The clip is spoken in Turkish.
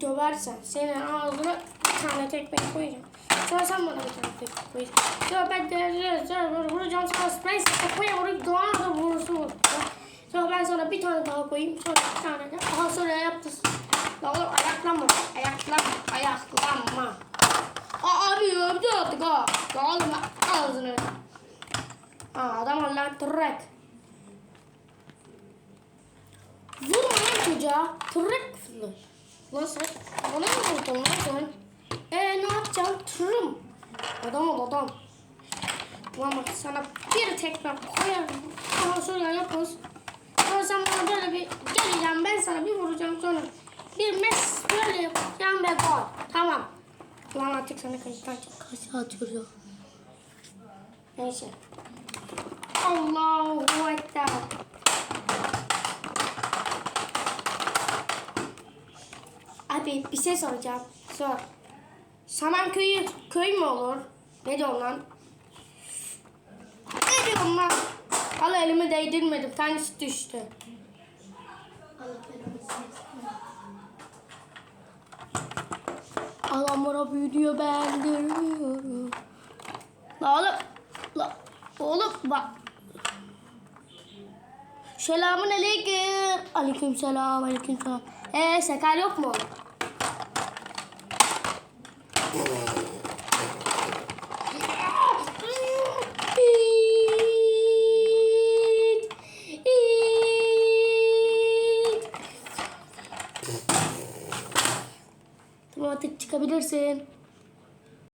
döversen senin ağzına bir tane tekme koyacağım. Sonra sen bana bir tane tekme koyacaksın. Sonra ben de sonra vuracağım sonra sprey tekmeye vurup doğan da vurursun vur. Sonra ben sana bir tane daha koyayım. Sonra bir tane de. Aha sonra yaptın. La oğlum ayaklanma. Ayaklanma. Ayaklanma. Aa, abi öldü artık ha. Ya oğlum ağzını. Aa adam Allah tırrek. Vurma lan çocuğa. Tırrek fırlar. Sen bana mı vurdun lan sen? Eee ne yapacaksın? Tırım. Adam ol adam. Ulan bak sana bir tekme koyarım. Ama sonra yaparız. Sonra sen bana böyle bir geleceğim ben sana bir vuracağım sonra. Bir mes böyle yapacağım ve gol. Tamam. Ulan artık sana kaçtan çok kaç atıyor ya. Neyse. Allahu Ekber. Abi bir şey soracağım. Sor. Saman köyü köy mü olur? Ne diyorsun lan? Ne diyorsun lan? Valla elimi değdirmedim. Tanesi düştü. Adamlara büyüdüyor ben görmüyorum. La oğlum. La oğlum bak. Selamun aleyküm. Aleyküm selam. Aleyküm selam. Eee sakal yok mu? Tamam artık çıkabilirsin.